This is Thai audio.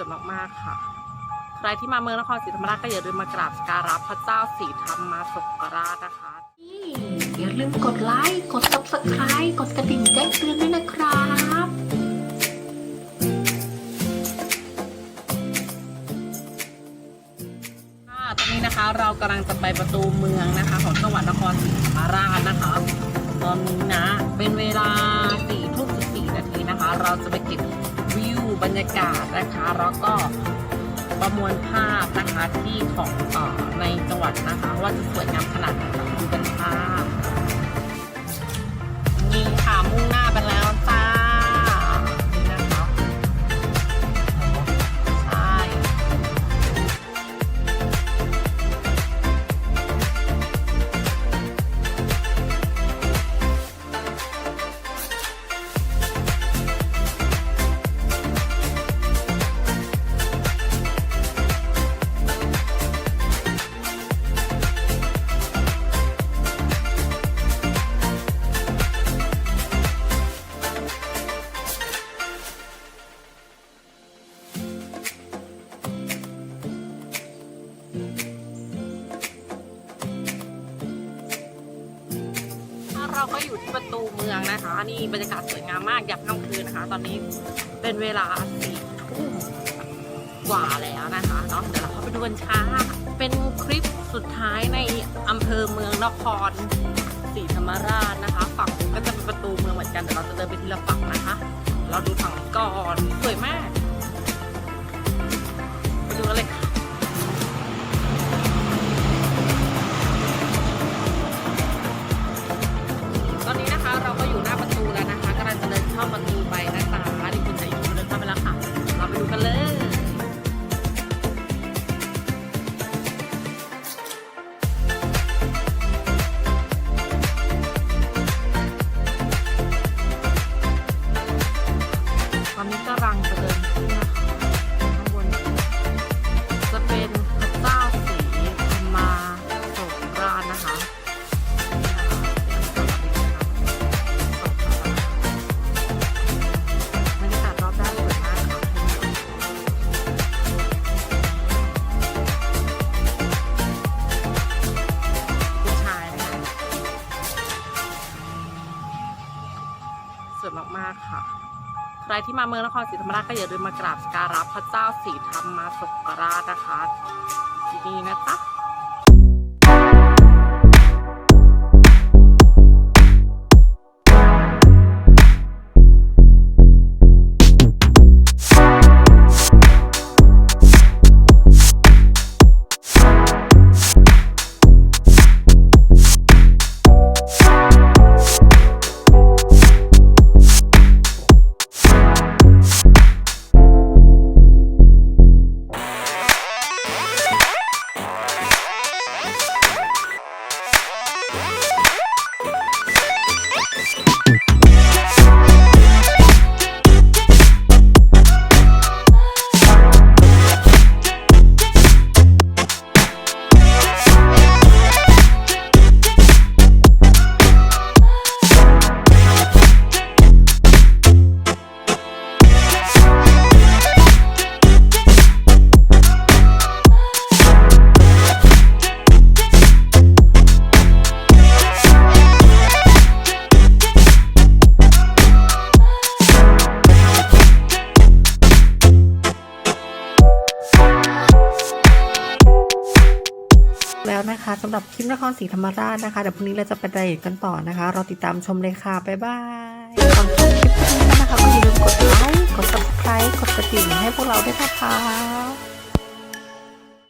วยมากๆค่ะ ใครที่มาเมืองนครศรีธรรมราชก็อย่าลืมมากราบสักการะพระเจ้าศรีธรรมสกราชนะคะอย่าลืมกดไลค์กด subscribe กดกระดิ่งแจ้งเตือนด้วยนะครับค่ะตอนนี้นะคะเรากำลังจะไปประตูเมืองนะคะ ของจังหวัดนครศรีธรรมราชนะคะ ตอนนี้นะ เป็นเวลา4ทุ่ม14นาทีนะคะ เราจะไปเก็บวิว บรรยากาศนะคะ แล้วก็ประมวลภาพนะคะที่ของอในจังหวัดนะคะ ว่าจะสวยงามขนาดไหนดูกันค่ะ เราก็อยู่ที่ประตูเมืองนะคะ นี่บรรยากาศสวยงามมากยับค่ำคืนนะคะ ตอนนี้เป็นเวลาสี่ทุ่มกว่าแล้วนะคะเนาะเดี๋ยวเราเข้าไปดูกันช้า เป็นคลิปสุดท้ายในอำเภอเมืองนครศรีธรรมราชนะคะ ฝั่งก็จะเป็นประตูเมืองเหมือนกันเดี๋ยวเราจะเดินไปทีละฝั่งนะคะ เราดูฝั่งก่อนสวยมาก รที่มาเมืองนครศรีธรรมราชก็อย่าลืมมากราบสักการะพระเจ้าศรีธรรมมาสกราชนะคะที่นี่นะคะ แล้วนะคะสำหรับคลิปนครศรีธรรมราชนะคะเดี๋ยวพรุ่งนี้เราจะไปรายละเอียดกันต่อนะคะ เราติดตามชมเลยค่ะ บ๊ายบายก่อนชมคลิปนี้นะคะก็อย่าลืมกดไลค์กด subscribe กดกระดิ่งให้พวกเราด้วยนะคะ